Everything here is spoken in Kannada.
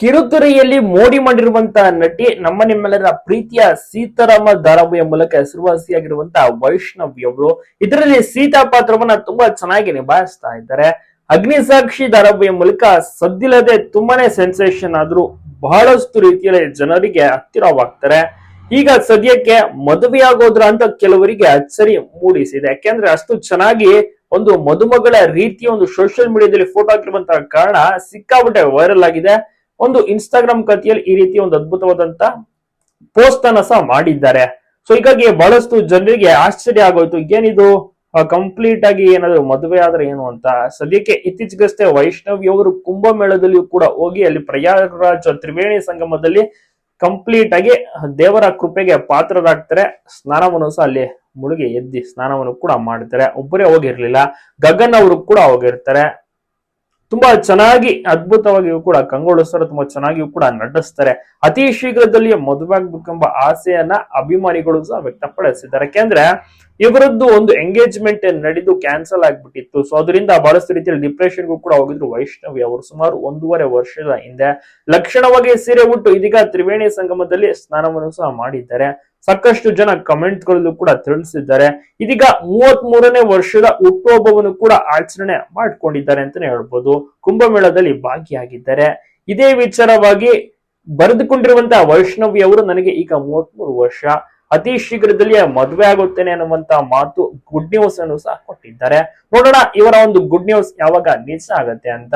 ಕಿರುತೆರೆಯಲ್ಲಿ ಮೋಡಿ ಮಾಡಿರುವಂತಹ ನಟಿ ನಮ್ಮ ನಿಮ್ಮೆಲ್ಲರ ಪ್ರೀತಿಯ ಸೀತಾರಾಮ ಧಾರಾವಾಹಿಯ ಮೂಲಕ ಹೆಸರುವಾಸಿಯಾಗಿರುವಂತಹ ವೈಷ್ಣವಿ ಅವರು. ಇದರಲ್ಲಿ ಸೀತಾ ಪಾತ್ರವನ್ನ ತುಂಬಾ ಚೆನ್ನಾಗಿ ನಿಭಾಯಿಸ್ತಾ ಇದ್ದಾರೆ. ಅಗ್ನಿಸಾಕ್ಷಿ ಧಾರಾವಾಹಿಯ ಮೂಲಕ ಸದ್ದಿಲ್ಲದೆ ತುಂಬಾನೇ ಸೆನ್ಸೇಷನ್ ಆದ್ರೂ ಬಹಳಷ್ಟು ರೀತಿಯಲ್ಲಿ ಜನರಿಗೆ ಹತ್ತಿರವಾಗ್ತಾರೆ. ಈಗ ಸದ್ಯಕ್ಕೆ ಮದುವೆಯಾಗೋದ್ರ ಅಂತ ಕೆಲವರಿಗೆ ಅಚ್ಚರಿ ಮೂಡಿಸಿದೆ. ಯಾಕೆಂದ್ರೆ ಅಷ್ಟು ಚೆನ್ನಾಗಿ ಒಂದು ಮದುಮಗಳ ರೀತಿಯ ಒಂದು ಸೋಷಿಯಲ್ ಮೀಡಿಯಾದಲ್ಲಿ ಫೋಟೋ ಹಾಕಿರುವಂತಹ ಕಾರಣ ಸಿಕ್ಕಾಪಟ್ಟೆ ವೈರಲ್ ಆಗಿದೆ. ಒಂದು ಇನ್ಸ್ಟಾಗ್ರಾಮ್ ಕಥೆಯಲ್ಲಿ ಈ ರೀತಿ ಒಂದು ಅದ್ಭುತವಾದಂತ ಪೋಸ್ಟ್ ಅನ್ನ ಸಹ ಮಾಡಿದ್ದಾರೆ. ಸೊ ಹೀಗಾಗಿ ಬಹಳಷ್ಟು ಜನರಿಗೆ ಆಶ್ಚರ್ಯ ಆಗೋಯ್ತು. ಏನಿದು? ಕಂಪ್ಲೀಟ್ ಆಗಿ ಏನಾದ್ರು ಮದುವೆ ಆದ್ರೆ ಏನು ಅಂತ. ಸದ್ಯಕ್ಕೆ ಇತ್ತೀಚೆಗಷ್ಟೇ ವೈಷ್ಣವಿ ಅವರು ಕುಂಭಮೇಳದಲ್ಲಿಯೂ ಕೂಡ ಹೋಗಿ ಅಲ್ಲಿ ಪ್ರಯಾಗರಾಜ್ ತ್ರಿವೇಣಿ ಸಂಗಮದಲ್ಲಿ ಕಂಪ್ಲೀಟ್ ಆಗಿ ದೇವರ ಕೃಪೆಗೆ ಪಾತ್ರರಾಗ್ತಾರೆ. ಸ್ನಾನವನ್ನು ಸಹ ಅಲ್ಲಿ ಮುಳುಗಿ ಎದ್ದಿ ಸ್ನಾನವನ್ನು ಕೂಡ ಮಾಡ್ತಾರೆ. ಒಬ್ಬರೇ ಹೋಗಿರ್ಲಿಲ್ಲ. ಗಗನ್ ಅವರು ಕೂಡ ಹೋಗಿರ್ತಾರೆ. ತುಂಬಾ ಚೆನ್ನಾಗಿ ಅದ್ಭುತವಾಗಿಯೂ ಕೂಡ ಕಂಗೊಳಿಸ್ತಾರೆ ತುಂಬಾ ಚೆನ್ನಾಗಿಯೂ ಕೂಡ ನಟಿಸ್ತಾರೆ. ಅತಿ ಶೀಘ್ರದಲ್ಲಿ ಮದುವೆ ಆಗ್ಬೇಕೆಂಬ ಆಸೆಯನ್ನ ಅಭಿಮಾನಿಗಳು ಸಹ ವ್ಯಕ್ತಪಡಿಸಿದ್ದಾರೆ. ಯಾಕೆಂದ್ರೆ ಇವರದ್ದು ಒಂದು ಎಂಗೇಜ್ಮೆಂಟ್ ನಡೆದು ಕ್ಯಾನ್ಸಲ್ ಆಗ್ಬಿಟ್ಟಿತ್ತು. ಸೊ ಅದರಿಂದ ಬಹಳಷ್ಟು ರೀತಿಯಲ್ಲಿ ಡಿಪ್ರೆಷನ್ಗೂ ಕೂಡ ಹೋಗಿದ್ರು ವೈಷ್ಣವಿ ಅವರು ಸುಮಾರು ಒಂದೂವರೆ ವರ್ಷದ ಹಿಂದೆ. ಲಕ್ಷಣವಾಗಿ ಸೀರೆ ಉಟ್ಟು ಇದೀಗ ತ್ರಿವೇಣಿ ಸಂಗಮದಲ್ಲಿ ಸ್ನಾನವನ್ನು ಸಹ ಮಾಡಿದ್ದಾರೆ. ಸಾಕಷ್ಟು ಜನ ಕಮೆಂಟ್ಗಳಲ್ಲೂ ಕೂಡ ತಿಳಿಸಿದ್ದಾರೆ. ಇದೀಗ ಮೂವತ್ ಮೂರನೇ ವರ್ಷದ ಹುಟ್ಟುಹಬ್ಬವನ್ನು ಕೂಡ ಆಚರಣೆ ಮಾಡ್ಕೊಂಡಿದ್ದಾರೆ ಅಂತಾನೆ ಹೇಳ್ಬೋದು. ಕುಂಭಮೇಳದಲ್ಲಿ ಭಾಗಿಯಾಗಿದ್ದಾರೆ. ಇದೇ ವಿಚಾರವಾಗಿ ಬರೆದುಕೊಂಡಿರುವಂತಹ ವೈಷ್ಣವಿ ಅವರು, ನನಗೆ ಈಗ ಮೂವತ್ಮೂರು ವರ್ಷ. ಅತಿ ಶೀಘ್ರದಲ್ಲಿ ಮದುವೆ ಆಗುತ್ತೇನೆ ಅನ್ನುವಂತ ಮಾತು ಗುಡ್ ನ್ಯೂಸ್ ಅನ್ನು ಸಹ ಕೊಟ್ಟಿದ್ದಾರೆ. ನೋಡೋಣ ಇವರ ಒಂದು ಗುಡ್ ನ್ಯೂಸ್ ಯಾವಾಗ ನಿಜ ಆಗತ್ತೆ ಅಂತ.